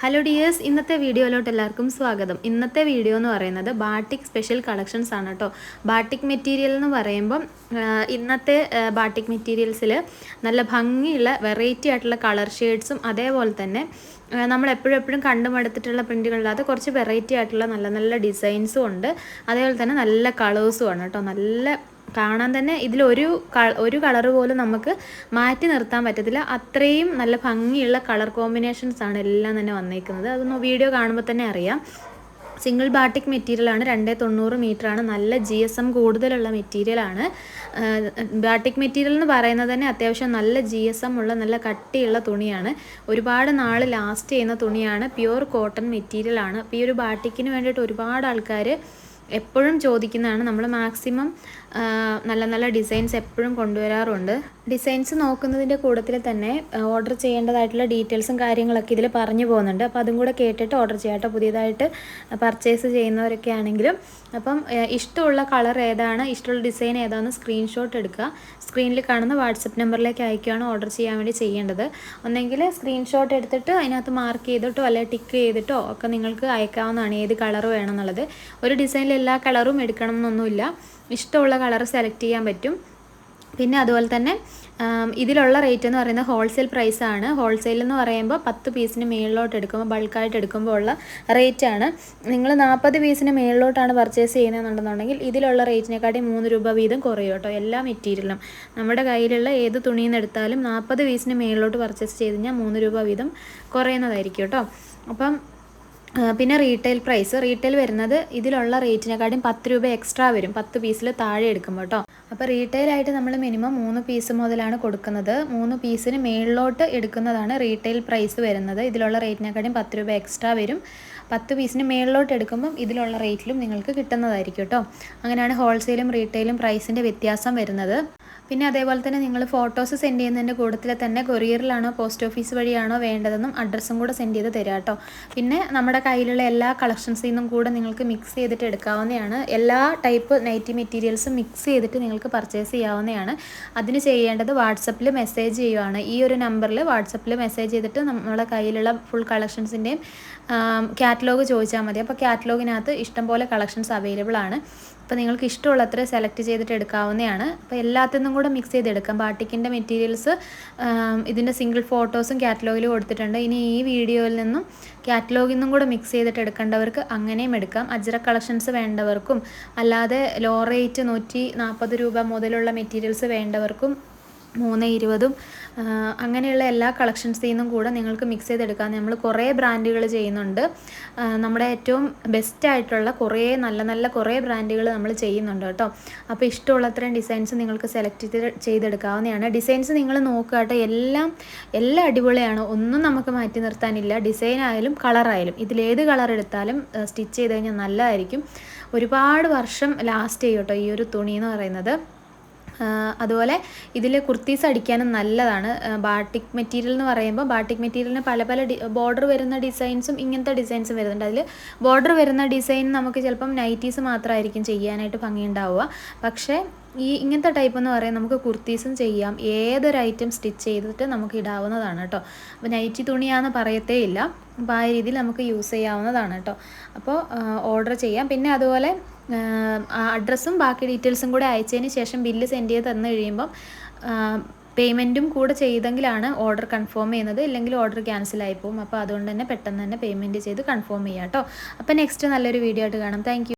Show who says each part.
Speaker 1: Hello dears ഇന്നത്തെ വീഡിയോയിലോട്ട് എല്ലാവർക്കും സ്വാഗതം. ഇന്നത്തെ വീഡിയോ എന്ന് പറയുന്നത് ബാട്ടിക് സ്പെഷ്യൽ കളക്ഷൻസ് ആണ് കേട്ടോ ബാട്ടിക് മെറ്റീരിയൽ എന്ന് പറയുമ്പം ഇന്നത്തെ ബാട്ടിക് മെറ്റീരിയൽസിൽ നല്ല ഭംഗിയുള്ള വെറൈറ്റി ആയിട്ടുള്ള കളർ ഷെയ്ഡ്സും അതേപോലെ തന്നെ നമ്മൾ എപ്പോഴും എപ്പോഴും കണ്ടുമടുത്തിട്ടുള്ള പ്രിന്റുകളില്ലാതെ കുറച്ച് വെറൈറ്റി ആയിട്ടുള്ള നല്ല നല്ല ഡിസൈൻസും ഉണ്ട്. അതേപോലെ തന്നെ നല്ല കളേഴ്സും ആണ് കേട്ടോ നല്ല കാണാൻ തന്നെ ഇതിലൊരു ഒരു കളർ പോലും നമുക്ക് മാറ്റി നിർത്താൻ പറ്റത്തില്ല. അത്രയും നല്ല ഭംഗിയുള്ള കളർ കോമ്പിനേഷൻസ് ആണ് എല്ലാം തന്നെ വന്നേക്കുന്നത്. അതൊന്ന് വീഡിയോ കാണുമ്പോൾ തന്നെ അറിയാം. സിംഗിൾ ബാട്ടിക് മെറ്റീരിയലാണ് രണ്ടേ തൊണ്ണൂറ് മീറ്ററാണ് നല്ല ജി എസ് എം കൂടുതലുള്ള മെറ്റീരിയലാണ് ബാട്ടിക് മെറ്റീരിയൽ എന്ന് പറയുന്നത് തന്നെ അത്യാവശ്യം നല്ല ജി എസ് എം ഉള്ള നല്ല കട്ടിയുള്ള തുണിയാണ്. ഒരുപാട് നാൾ ലാസ്റ്റ് ചെയ്യുന്ന തുണിയാണ്. പ്യുവർ കോട്ടൺ മെറ്റീരിയലാണ് അപ്പോൾ ഈ ഒരു ബാട്ടിക്കിന് വേണ്ടിയിട്ട് ഒരുപാട് ആൾക്കാർ എപ്പോഴും ചോദിക്കുന്നതാണ്. നമ്മൾ മാക്സിമം നല്ല നല്ല ഡിസൈൻസ് എപ്പോഴും കൊണ്ടുവരാറുണ്ട്. ഡിസൈൻസ് നോക്കുന്നതിന്റെ കൂട്ടത്തിൽ തന്നെ ഓർഡർ ചെയ്യേണ്ടതായിട്ടുള്ള ഡീറ്റെയിൽസും കാര്യങ്ങളൊക്കെ ഇതിൽ പറഞ്ഞു പോകുന്നുണ്ട്. അപ്പോൾ അതും കൂടെ കേട്ടിട്ട് ഓർഡർ ചെയ്യാട്ടോ പുതിയതായിട്ട് പർച്ചേസ് ചെയ്യുന്നവരൊക്കെ ആണെങ്കിലും. അപ്പം ഇഷ്ടമുള്ള കളർ ഏതാണ് ഇഷ്ടമുള്ള ഡിസൈൻ ഏതാണെന്ന് സ്ക്രീൻഷോട്ട് എടുക്കുക. സ്ക്രീനിൽ കാണുന്ന വാട്സപ്പ് നമ്പറിലേക്ക് അയക്കുകയാണ് ഓർഡർ ചെയ്യാൻ വേണ്ടി ചെയ്യേണ്ടത്. ഒന്നെങ്കിൽ സ്ക്രീൻഷോട്ട് എടുത്തിട്ട് അതിനകത്ത് മാർക്ക് ചെയ്തിട്ടോ അല്ലെങ്കിൽ ടിക്ക് ചെയ്തിട്ടോ ഒക്കെ നിങ്ങൾക്ക് അയക്കാവുന്നതാണ് ഏത് കളർ വേണമെന്നുള്ളത് ഒരു ഡിസൈനിൽ എല്ലാ കളറും എടുക്കണം എന്നൊന്നുമില്ല. ഇഷ്ടമുള്ള കളർ സെലക്ട് ചെയ്യാൻ പറ്റും. പിന്നെ അതുപോലെ തന്നെ ഇതിലുള്ള റേറ്റ് എന്ന് പറയുന്നത് ഹോൾസെയിൽ പ്രൈസാണ് ഹോൾസെയിൽ എന്ന് പറയുമ്പോൾ പത്ത് പീസിന് മേളിലോട്ട് എടുക്കുമ്പോൾ ബൾക്കായിട്ട് എടുക്കുമ്പോൾ ഉള്ള റേറ്റാണ് നിങ്ങൾ നാൽപ്പത് പീസിന് മേളിലോട്ടാണ് പർച്ചേസ് ചെയ്യുന്നതെന്നുണ്ടെന്നുണ്ടെങ്കിൽ ഇതിലുള്ള റേറ്റിനെക്കാട്ടി മൂന്ന് രൂപ വീതം കുറയും കേട്ടോ എല്ലാ മെറ്റീരിയലും നമ്മുടെ കയ്യിലുള്ള ഏത് തുണിയിൽ നിന്ന് എടുത്താലും നാൽപ്പത് പീസിന് മേളിലോട്ട് പർച്ചേസ് ചെയ്ത് കഴിഞ്ഞാൽ മൂന്ന് രൂപ വീതം കുറയുന്നതായിരിക്കും കേട്ടോ. അപ്പം പിന്നെ റീറ്റെയിൽ പ്രൈസ്. റീറ്റെയിൽ വരുന്നത് ഇതിലുള്ള റേറ്റിനെക്കാട്ടും പത്ത് രൂപ എക്സ്ട്രാ വരും. പത്ത് പീസിൽ താഴെ എടുക്കുമ്പോൾ കേട്ടോ അപ്പോൾ റീറ്റെയിൽ ആയിട്ട് നമ്മൾ മിനിമം മൂന്ന് പീസ് മുതലാണ് കൊടുക്കുന്നത്. മൂന്ന് പീസിന് മേളിലോട്ട് എടുക്കുന്നതാണ് റീറ്റെയിൽ പ്രൈസ് വരുന്നത്. ഇതിലുള്ള റേറ്റിനെക്കാട്ടും പത്ത് രൂപ എക്സ്ട്രാ വരും. പത്ത് പീസിന് മേളിലോട്ട് എടുക്കുമ്പം ഇതിലുള്ള റേറ്റിലും നിങ്ങൾക്ക് കിട്ടുന്നതായിരിക്കും കേട്ടോ. അങ്ങനെയാണ് ഹോൾസെയിലും റീറ്റെയിലും പ്രൈസിന്റെ വ്യത്യാസം വരുന്നത്. പിന്നെ അതേപോലെ തന്നെ നിങ്ങൾ ഫോട്ടോസ് സെൻഡ് ചെയ്യുന്നതിന്റെ കൂട്ടത്തിൽ തന്നെ കൊറിയറിലാണോ പോസ്റ്റ് ഓഫീസ് വഴിയാണോ വേണ്ടതെന്നും അഡ്രസ്സും കൂടെ സെൻഡ് ചെയ്ത് തരാം കേട്ടോ. പിന്നെ നമ്മുടെ കയ്യിലുള്ള എല്ലാ കളക്ഷൻസിൽ നിന്നും കൂടെ നിങ്ങൾക്ക് മിക്സ് ചെയ്തിട്ട് എടുക്കാവുന്നതാണ്. എല്ലാ ടൈപ്പ് നൈറ്റി മെറ്റീരിയൽസും മിക്സ് ചെയ്തിട്ട് നിങ്ങൾക്ക് പർച്ചേസ് ചെയ്യാവുന്നതാണ്. അതിന് ചെയ്യേണ്ടത് വാട്സപ്പിൽ മെസ്സേജ് ചെയ്യുവാണ്. ഈ ഒരു നമ്പറിൽ വാട്സപ്പിൽ മെസ്സേജ് ചെയ്തിട്ട് നമ്മുടെ കയ്യിലുള്ള ഫുൾ കളക്ഷൻസിന്റെയും കാറ്റലോഗ് ചോദിച്ചാൽ മതി. അപ്പോൾ കാറ്റലോഗിനകത്ത് ഇഷ്ടംപോലെ കളക്ഷൻസ് അവൈലബിൾ ആണ്. അപ്പോൾ നിങ്ങൾക്ക് ഇഷ്ടമുള്ളത്ര സെലക്ട് ചെയ്തിട്ട് എടുക്കാവുന്നതാണ്. അപ്പോൾ എല്ലാത്തിനും കൂടെ മിക്സ് ചെയ്തെടുക്കാം ബാട്ടിക്കിന്റെ മെറ്റീരിയൽസ് ഇതിന്റെ സിംഗിൾ ഫോട്ടോസും കാറ്റലോഗിൽ കൊടുത്തിട്ടുണ്ട്. ഇനി ഈ വീഡിയോയിൽ നിന്നും കാറ്റലോഗിൽ നിന്നും കൂടെ മിക്സ് ചെയ്തിട്ട് എടുക്കേണ്ടവർക്ക് അങ്ങനെയും എടുക്കാം. അജ്ര കളക്ഷൻസ് വേണ്ടവർക്കും അല്ലാതെ ലോ റേറ്റ് നൂറ്റി നാൽപ്പത് രൂപ മുതലുള്ള മെറ്റീരിയൽസ് വേണ്ടവർക്കും മൂന്ന് ഇരുപതും അങ്ങനെയുള്ള എല്ലാ കളക്ഷൻസിൽ നിന്നും കൂടെ നിങ്ങൾക്ക് മിക്സ് ചെയ്തെടുക്കാം. നമ്മൾ കുറേ ബ്രാൻഡുകൾ ചെയ്യുന്നുണ്ട്. നമ്മുടെ ഏറ്റവും ബെസ്റ്റ് ആയിട്ടുള്ള കുറേ നല്ല നല്ല കുറേ ബ്രാൻഡുകൾ നമ്മൾ ചെയ്യുന്നുണ്ട് കേട്ടോ. അപ്പോൾ ഇഷ്ടമുള്ള അത്രയും ഡിസൈൻസ് നിങ്ങൾക്ക് സെലക്ട് ചെയ്ത് ചെയ്തെടുക്കാവുന്നതാണ്. ഡിസൈൻസ് നിങ്ങൾ നോക്കുക കേട്ടോ. എല്ലാം എല്ലാം അടിപൊളിയാണ്. ഒന്നും നമുക്ക് മാറ്റി നിർത്താനില്ല. ഡിസൈൻ ആയാലും കളറായാലും ഇതിലേത് കളർ എടുത്താലും സ്റ്റിച്ച് ചെയ്ത് കഴിഞ്ഞാൽ നല്ലതായിരിക്കും. ഒരുപാട് വർഷം ലാസ്റ്റ് ചെയ്യും കേട്ടോ ഈ ഒരു തുണി എന്ന് പറയുന്നത്. അതുപോലെ ഇതിൽ കുർത്തീസ് അടിക്കാനും നല്ലതാണ്. ബാട്ടിക് മെറ്റീരിയൽ എന്ന് പറയുമ്പോൾ ബാട്ടിക് മെറ്റീരിയലിന് പല പല ബോർഡർ വരുന്ന ഡിസൈൻസും ഇങ്ങനത്തെ ഡിസൈൻസും വരുന്നുണ്ട്. അതിൽ ബോർഡർ വരുന്ന ഡിസൈൻ നമുക്ക് ചിലപ്പം നൈറ്റീസ് മാത്രമായിരിക്കും ചെയ്യാനായിട്ട് ഭംഗിയുണ്ടാവുക. പക്ഷേ ഈ ഇങ്ങനത്തെ ടൈപ്പ് എന്ന് പറയുന്നത് നമുക്ക് കുർത്തീസും ചെയ്യാം. ഏതൊരു ഐറ്റം സ്റ്റിച്ച് ചെയ്തിട്ട് നമുക്ക് ഇടാവുന്നതാണ് കേട്ടോ. അപ്പോൾ നൈറ്റി തുണിയാണെന്ന് പറയത്തേ ഇല്ല. അപ്പോൾ ആ രീതിയിൽ നമുക്ക് യൂസ് ചെയ്യാവുന്നതാണ് കേട്ടോ. അപ്പോൾ ഓർഡർ ചെയ്യാം. പിന്നെ അതുപോലെ അഡ്രസ്സും ബാക്കി ഡീറ്റെയിൽസും കൂടെ അയച്ചതിന് ശേഷം ബില്ല് സെൻഡ് ചെയ്ത് തന്നു കഴിയുമ്പം പേയ്മെന്റും കൂടെ ചെയ്തെങ്കിലാണ് ഓർഡർ കൺഫേം ചെയ്യുന്നത്. ഇല്ലെങ്കിൽ ഓർഡർ ക്യാൻസൽ ആയി പോകും. അപ്പോൾ അതുകൊണ്ട് തന്നെ പെട്ടെന്ന് തന്നെ പേയ്മെന്റ് ചെയ്ത് കൺഫേം ചെയ്യാം കേട്ടോ. അപ്പോൾ നെക്സ്റ്റ് നല്ലൊരു വീഡിയോ ആയിട്ട് കാണാം. താങ്ക്